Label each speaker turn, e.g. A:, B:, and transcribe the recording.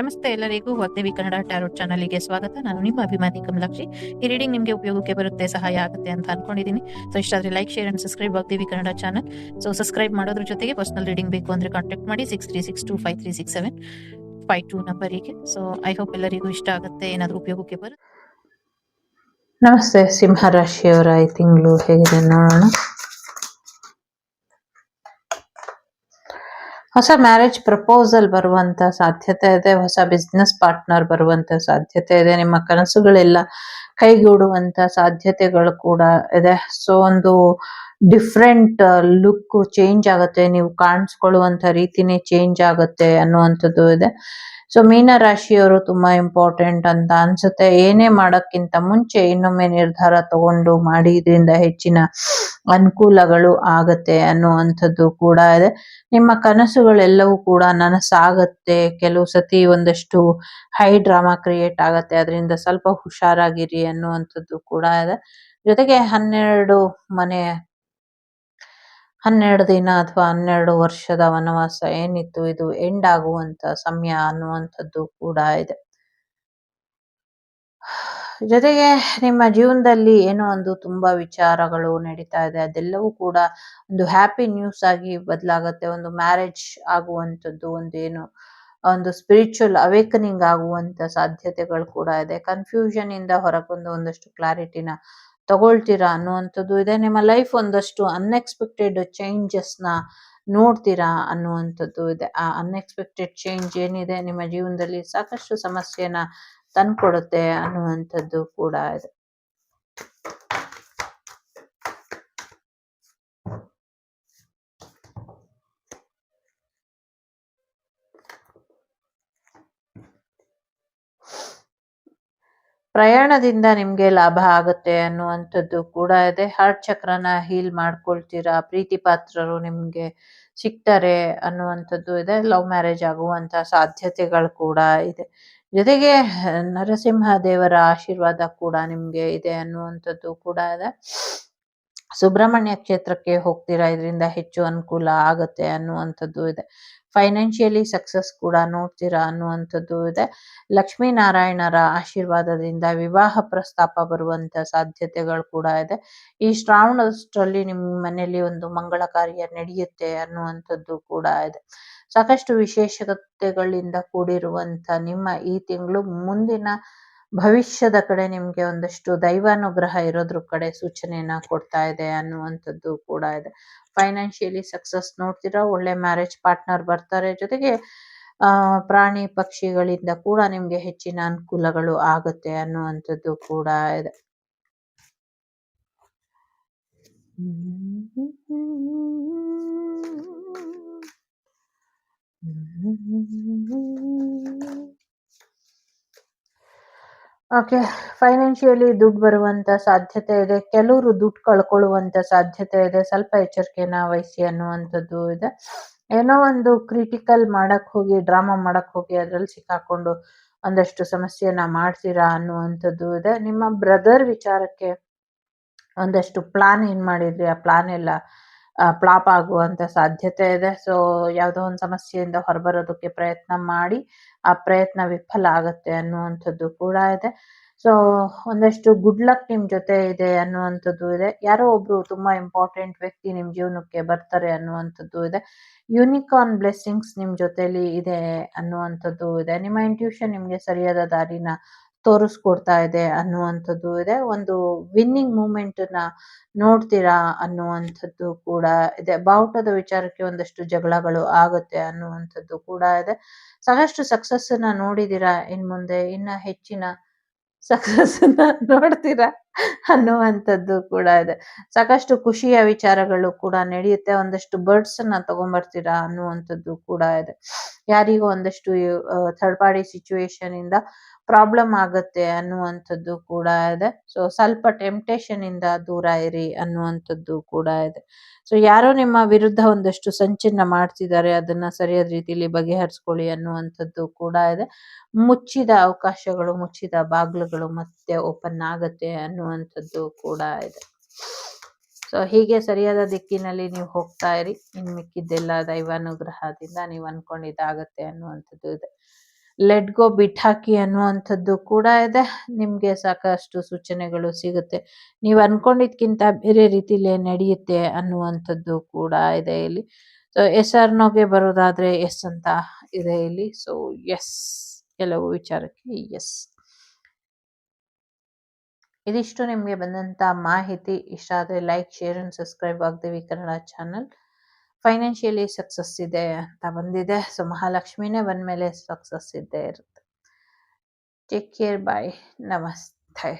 A: ನಮಸ್ತೆ ಎಲ್ಲರಿಗೂ ವಾಗ್ದೇವಿ ಕನ್ನಡ ಟ್ಯಾರೋಟ್ ಚಾನಲ್ಗೆ ಸ್ವಾಗತ. ನಾನು ನಿಮ್ಮ ಅಭಿಮಾನಿ ಕಮಲಾಕ್ಷಿ. ಈ ರೀಡಿಂಗ್ ನಿಮಗೆ ಉಪಯೋಗಕ್ಕೆ ಬರುತ್ತೆ, ಸಹಾಯ ಆಗುತ್ತೆ ಅಂತ ಅನ್ಕೊಂಡಿದ್ದೀನಿ. So ಇಷ್ಟಾದ್ರೆ like share and subscribe Vagdevi Kannada channel. So subscribe ಮಾಡೋದ್ರ ಜೊತೆಗೆ ಪರ್ಸನಲ್ ರೀಡಿಂಗ್ ಬೇಕು ಅಂದ್ರೆ ಕಾಂಟ್ಯಾಕ್ಟ್ ಮಾಡಿ six three six two five three six seven five two ನಂಬರಿಗೆ ಸೊ ಐ ಹೋಪ್ ಎಲ್ಲರಿಗೂ ಇಷ್ಟ ಆಗುತ್ತೆ, ಏನಾದರೂ ಉಪಯೋಗಕ್ಕೆ ಬರುತ್ತೆ?
B: ನಮಸ್ತೆ, ಸಿಂಹ ರಾಶಿಯವರ ಈ ತಿಂಗಳು ಹೇಗಿದೆ ನೋಡೋಣ ಹೊಸ ಮ್ಯಾರೇಜ್ ಪ್ರಪೋಸಲ್ ಬರುವಂತ ಸಾಧ್ಯತೆ ಇದೆ, ಹೊಸ ಬಿಸ್ನೆಸ್ ಪಾರ್ಟ್ನರ್ ಬರುವಂತ ಸಾಧ್ಯತೆ ಇದೆ, ನಿಮ್ಮ ಕನಸುಗಳೆಲ್ಲ ಕೈಗೂಡುವಂತ ಸಾಧ್ಯತೆಗಳು ಕೂಡ ಇದೆ. ಸೊ ಒಂದು ಡಿಫ್ರೆಂಟ್ ಲುಕ್ ಚೇಂಜ್ ಆಗುತ್ತೆ, ನೀವು ಕಾಣಿಸ್ಕೊಳ್ಳುವಂತ ರೀತಿನೇ ಚೇಂಜ್ ಆಗುತ್ತೆ ಅನ್ನುವಂಥದ್ದು ಇದೆ. ಸೊ ಮೀನ ರಾಶಿಯವರು ತುಂಬಾ ಇಂಪಾರ್ಟೆಂಟ್ ಅಂತ ಅನ್ಸುತ್ತೆ. ಏನೇ ಮಾಡೋಕ್ಕಿಂತ ಮುಂಚೆ ಇನ್ನೊಮ್ಮೆ ನಿರ್ಧಾರ ತಗೊಂಡು ಮಾಡಿ, ಇದರಿಂದ ಹೆಚ್ಚಿನ ಅನುಕೂಲಗಳು ಆಗತ್ತೆ ಅನ್ನುವಂಥದ್ದು ಕೂಡ ಇದೆ. ನಿಮ್ಮ ಕನಸುಗಳೆಲ್ಲವೂ ಕೂಡ ನನಸಾಗತ್ತೆ. ಕೆಲವು ಸತಿ ಒಂದಷ್ಟು ಹೈ ಡ್ರಾಮಾ ಕ್ರಿಯೇಟ್ ಆಗತ್ತೆ. ಅದರಿಂದ ಸ್ವಲ್ಪ ಹುಷಾರಾಗಿರಿ ಅನ್ನುವಂಥದ್ದು ಕೂಡ ಇದೆ. ಜೊತೆಗೆ ಹನ್ನೆರಡು ಮನೆ, ಹನ್ನೆರಡು ದಿನ ಅಥವಾ ಹನ್ನೆರಡು ವರ್ಷದ ವನವಾಸ ಏನಿತ್ತು, ಇದು ಎಂಡ್ ಆಗುವಂತ ಸಮಯ ಅನ್ನುವಂಥದ್ದು ಕೂಡ ಇದೆ. ಜೊತೆಗೆ ನಿಮ್ಮ ಜೀವನದಲ್ಲಿ ಏನೋ ಒಂದು ತುಂಬಾ ವಿಚಾರಗಳು ನಡೀತಾ ಇದೆ. ಅದೆಲ್ಲವೂ ಕೂಡ ಒಂದು ಹ್ಯಾಪಿ ನ್ಯೂಸ್ ಆಗಿ ಬದಲಾಗುತ್ತೆ. ಒಂದು ಮ್ಯಾರೇಜ್ ಆಗುವಂಥದ್ದು, ಒಂದು ಏನು, ಒಂದು ಸ್ಪಿರಿಚುವಲ್ ಅವೇಕನಿಂಗ್ ಆಗುವಂತ ಸಾಧ್ಯತೆಗಳು ಕೂಡ ಇದೆ. ಕನ್ಫ್ಯೂಷನ್ ಇಂದ ಹೊರಬಂದು ಒಂದಷ್ಟು ಕ್ಲಾರಿಟಿನ ತಗೊಳ್ತೀರಾ ಅನ್ನುವಂಥದ್ದು ಇದೆ. ನಿಮ್ಮ ಲೈಫ್ ಒಂದಷ್ಟು ಅನ್ಎಕ್ಸ್ಪೆಕ್ಟೆಡ್ನ ನೋಡ್ತೀರಾ ಅನ್ನುವಂಥದ್ದು ಇದೆ. ಆ ಅನ್ಎಕ್ಸ್ಪೆಕ್ಟೆಡ್ ಚೇಂಜ್ ಏನಿದೆ, ನಿಮ್ಮ ಜೀವನದಲ್ಲಿ ಸಾಕಷ್ಟು ಸಮಸ್ಯೆನ ತಂದ್ಕೊಡುತ್ತೆ ಅನ್ನುವಂಥದ್ದು ಕೂಡ ಇದೆ. ಪ್ರಯಾಣದಿಂದ ನಿಮ್ಗೆ ಲಾಭ ಆಗುತ್ತೆ ಅನ್ನುವಂಥದ್ದು ಕೂಡ ಇದೆ. ಹಾರ್ಟ್ ಚಕ್ರನ ಹೀಲ್ ಮಾಡ್ಕೊಳ್ತೀರಾ, ಪ್ರೀತಿ ಪಾತ್ರರು ನಿಮ್ಗೆ ಸಿಗ್ತಾರೆ ಅನ್ನುವಂಥದ್ದು ಇದೆ. ಲವ್ ಮ್ಯಾರೇಜ್ ಆಗುವಂತ ಸಾಧ್ಯತೆಗಳು ಕೂಡ ಇದೆ. ಜೊತೆಗೆ ನರಸಿಂಹ ದೇವರ ಆಶೀರ್ವಾದ ಕೂಡ ನಿಮ್ಗೆ ಇದೆ ಅನ್ನುವಂಥದ್ದು ಕೂಡ ಇದೆ. ಸುಬ್ರಹ್ಮಣ್ಯ ಕ್ಷೇತ್ರಕ್ಕೆ ಹೋಗ್ತೀರಾ? ಇದರಿಂದ ಹೆಚ್ಚು ಅನುಕೂಲ ಆಗುತ್ತೆ ಅನ್ನುವಂಥದ್ದು ಇದೆ. ಫೈನಾನ್ಷಿಯಲಿ ಸಕ್ಸಸ್ ಕೂಡ ನೋಡ್ತೀರಾ ಅನ್ನುವಂಥದ್ದು ಇದೆ. ಲಕ್ಷ್ಮೀನಾರಾಯಣರ ಆಶೀರ್ವಾದದಿಂದ ವಿವಾಹ ಪ್ರಸ್ತಾಪ ಬರುವಂತ ಸಾಧ್ಯತೆಗಳು ಕೂಡ ಇದೆ. ಈ ಶ್ರಾವಣದಷ್ಟರಲ್ಲಿ ನಿಮ್ಮ ಮನೆಯಲ್ಲಿ ಒಂದು ಮಂಗಳ ಕಾರ್ಯ ನಡೆಯುತ್ತೆ ಅನ್ನುವಂಥದ್ದು ಕೂಡ ಇದೆ. ಸಾಕಷ್ಟು ವಿಶೇಷತೆಗಳಿಂದ ಕೂಡಿರುವಂತ ನಿಮ್ಮ ಈ ತಿಂಗಳು ಮುಂದಿನ ಭವಿಷ್ಯದ ಕಡೆ ನಿಮಗೆ ಒಂದಷ್ಟು ದೈವಾನುಗ್ರಹ ಇರೋದ್ರ ಕಡೆ ಸೂಚನೆಯನ್ನ ಕೊಡ್ತಾ ಇದೆ ಅನ್ನುವಂಥದ್ದು ಕೂಡ ಇದೆ. ಫೈನಾನ್ಷಿಯಲಿ ಸಕ್ಸಸ್ ನೋಡ್ತೀರಾ? ಒಳ್ಳೆ ಮ್ಯಾರೇಜ್ ಪಾರ್ಟ್ನರ್ ಬರ್ತಾರೆ. ಜೊತೆಗೆ ಪ್ರಾಣಿ ಪಕ್ಷಿಗಳಿಂದ ಕೂಡ ನಿಮಗೆ ಹೆಚ್ಚಿನ ಅನುಕೂಲಗಳು ಆಗುತ್ತೆ ಅನ್ನುವಂಥದ್ದು ಕೂಡ ಇದೆ. ಓಕೆ ಫೈನಾನ್ಷಿಯಲಿ ದುಡ್ಡು ಬರುವಂತ ಸಾಧ್ಯತೆ ಇದೆ, ಕೆಲವರು ದುಡ್ಡು ಕಳ್ಕೊಳ್ಳುವಂತ ಸಾಧ್ಯತೆ ಇದೆ, ಸ್ವಲ್ಪ ಎಚ್ಚರಿಕೆನ ವಹಿಸಿ ಅನ್ನುವಂಥದ್ದು ಇದೆ. ಏನೋ ಒಂದು ಕ್ರಿಟಿಕಲ್ ಮಾಡಕ್ಕೆ ಹೋಗಿ ಡ್ರಾಮಾ ಮಾಡಕ್ಕೆ ಹೋಗಿ ಅದ್ರಲ್ಲಿ ಸಿಕ್ಕಾಕೊಂಡು ಒಂದಷ್ಟು ಸಮಸ್ಯೆನ ಮಾಡ್ತೀರಾ ಅನ್ನುವಂಥದ್ದು ಇದೆ. ನಿಮ್ಮ ಬ್ರದರ್ ವಿಚಾರಕ್ಕೆ ಒಂದಷ್ಟು ಪ್ಲಾನ್ ಏನ್ ಮಾಡಿದ್ರಿ? ಆ ಪ್ಲಾನ್ ಎಲ್ಲ ಫ್ಲಾಪ್ ಆಗುವಂತ ಸಾಧ್ಯತೆ ಇದೆ. ಸೊ ಯಾವುದೋ ಒಂದು ಸಮಸ್ಯೆಯಿಂದ ಹೊರಬರೋದಕ್ಕೆ ಪ್ರಯತ್ನ ಮಾಡಿ ಆ ಪ್ರಯತ್ನ ವಿಫಲ ಆಗುತ್ತೆ ಅನ್ನುವಂಥದ್ದು ಕೂಡ ಇದೆ. ಸೊ ಒಂದಷ್ಟು ಗುಡ್ ಲಕ್ ನಿಮ್ ಜೊತೆ ಇದೆ ಅನ್ನುವಂಥದ್ದು ಇದೆ. ಯಾರೋ ಒಬ್ರು ತುಂಬಾ ಇಂಪಾರ್ಟೆಂಟ್ ವ್ಯಕ್ತಿ ನಿಮ್ ಜೀವನಕ್ಕೆ ಬರ್ತಾರೆ ಅನ್ನುವಂಥದ್ದು ಇದೆ. ಯೂನಿಕಾರ್ನ್ ಬ್ಲೆಸ್ಸಿಂಗ್ಸ್ ನಿಮ್ ಜೊತೆಲಿ ಇದೆ ಅನ್ನುವಂಥದ್ದು ಇದೆ. ನಿಮ್ಮ ಇಂಟ್ಯೂಷನ್ ನಿಮ್ಗೆ ಸರಿಯಾದ ದಾರಿನ ತೋರಿಸ್ಕೊಡ್ತಾ ಇದೆ ಅನ್ನುವಂಥದ್ದು ಇದೆ. ಒಂದು ವಿನ್ನಿಂಗ್ ಮೂಮೆಂಟ್ನ ನೋಡ್ತೀರಾ ಅನ್ನುವಂಥದ್ದು ಕೂಡ ಇದೆ. ಬಾವುಟದ ವಿಚಾರಕ್ಕೆ ಒಂದಷ್ಟು ಜಗಳಗಳು ಆಗುತ್ತೆ ಅನ್ನುವಂಥದ್ದು ಕೂಡ ಇದೆ. ಸಾಕಷ್ಟು ಸಕ್ಸಸ್ನ ನೋಡಿದೀರಾ ಇನ್ ಮುಂದೆ? ಇನ್ನ ಹೆಚ್ಚಿನ ಸಕ್ಸಸ್ನ ನೋಡ್ತೀರಾ ಅನ್ನುವಂಥದ್ದು ಕೂಡ ಇದೆ. ಸಾಕಷ್ಟು ಖುಷಿಯ ವಿಚಾರಗಳು ಕೂಡ ನಡೆಯುತ್ತೆ. ಒಂದಷ್ಟು ಬರ್ಡ್ಸ್ನ ತಗೊಂಡ್ಬರ್ತೀರಾ ಅನ್ನುವಂಥದ್ದು ಕೂಡ ಇದೆ. ಯಾರಿಗೂ ಒಂದಷ್ಟು ಥರ್ಡ್ ಪಾರ್ಟಿ ಸಿಚುವೇಶನ್ ಇಂದ ಪ್ರಾಬ್ಲಮ್ ಆಗುತ್ತೆ ಅನ್ನುವಂಥದ್ದು ಕೂಡ ಇದೆ. ಸೊ ಸ್ವಲ್ಪ ಟೆಂಪ್ಟೇಷನ್ ಇಂದ ದೂರ ಇರಿ ಅನ್ನುವಂಥದ್ದು ಕೂಡ ಇದೆ. ಸೊ ಯಾರೋ ನಿಮ್ಮ ವಿರುದ್ಧ ಒಂದಷ್ಟು ಸಂಚನ್ನ ಮಾಡ್ತಿದ್ದಾರೆ, ಅದನ್ನ ಸರಿಯಾದ ರೀತಿಯಲ್ಲಿ ಬಗೆಹರಿಸ್ಕೊಳ್ಳಿ ಅನ್ನುವಂಥದ್ದು ಕೂಡ ಇದೆ. ಮುಚ್ಚಿದ ಅವಕಾಶಗಳು, ಮುಚ್ಚಿದ ಬಾಗಿಲುಗಳು ಮತ್ತೆ ಓಪನ್ ಆಗತ್ತೆ ಅನ್ನುವಂಥದ್ದು ಕೂಡ ಇದೆ. ಸೊ ಹೀಗೆ ಸರಿಯಾದ ದಿಕ್ಕಿನಲ್ಲಿ ನೀವು ಹೋಗ್ತಾ ಇರಿ. ಇನ್ ಮಿಕ್ಕಿದ್ದೆಲ್ಲ ದೈವಾನುಗ್ರಹದಿಂದ ನೀವು ಅನ್ಕೊಂಡಿದ್ದಾಗತ್ತೆ ಅನ್ನುವಂಥದ್ದು ಇದೆ. ಲೆಟ್ ಗೋ ಬಿಟ್ಟಾಕಿ ಅನ್ನುವಂಥದ್ದು ಕೂಡ ಇದೆ. ನಿಮಗೆ ಸಾಕಷ್ಟು ಸೂಚನೆಗಳು ಸಿಗುತ್ತೆ. ನೀವು ಅನ್ಕೊಂಡಿದ್ಕಿಂತ ಬೇರೆ ರೀತಿಲೇ ನಡೆಯುತ್ತೆ ಅನ್ನುವಂಥದ್ದು ಕೂಡ ಇದೆ ಇಲ್ಲಿ. ಸೊ ಎಸ್ ಆರ್ ನೋಗೆ ಬರೋದಾದ್ರೆ ಎಸ್ ಅಂತ ಇದೆ ಇಲ್ಲಿ. ಸೊ ಎಸ್ ಕೆಲವು ವಿಚಾರಕ್ಕೆ ಎಸ್ ಇದಿಷ್ಟು ನಿಮಗೆ ಬಂದಂತ ಮಾಹಿತಿ. ಇಷ್ಟ ಆದರೆ ಲೈಕ್ ಶೇರ್ ಅಂಡ್ ಸಬ್ಸ್ಕ್ರೈಬ್ ಆಗ್ತೀವಿ ಕನ್ನಡ ಚಾನಲ್ ಫೈನಾನ್ಷಿಯಲಿ ಸಕ್ಸಸ್ ಇದೆ ಅಂತ ಬಂದಿದೆ. ಸೊ ಮಹಾಲಕ್ಷ್ಮಿನೇ ಬಂದ್ಮೇಲೆ ಸಕ್ಸಸ್ ಇದ್ದೇ ಇರುತ್ತೆ. ಟೇಕ್ ಕೇರ್ ಬಾಯ್ ನಮಸ್ತೆ.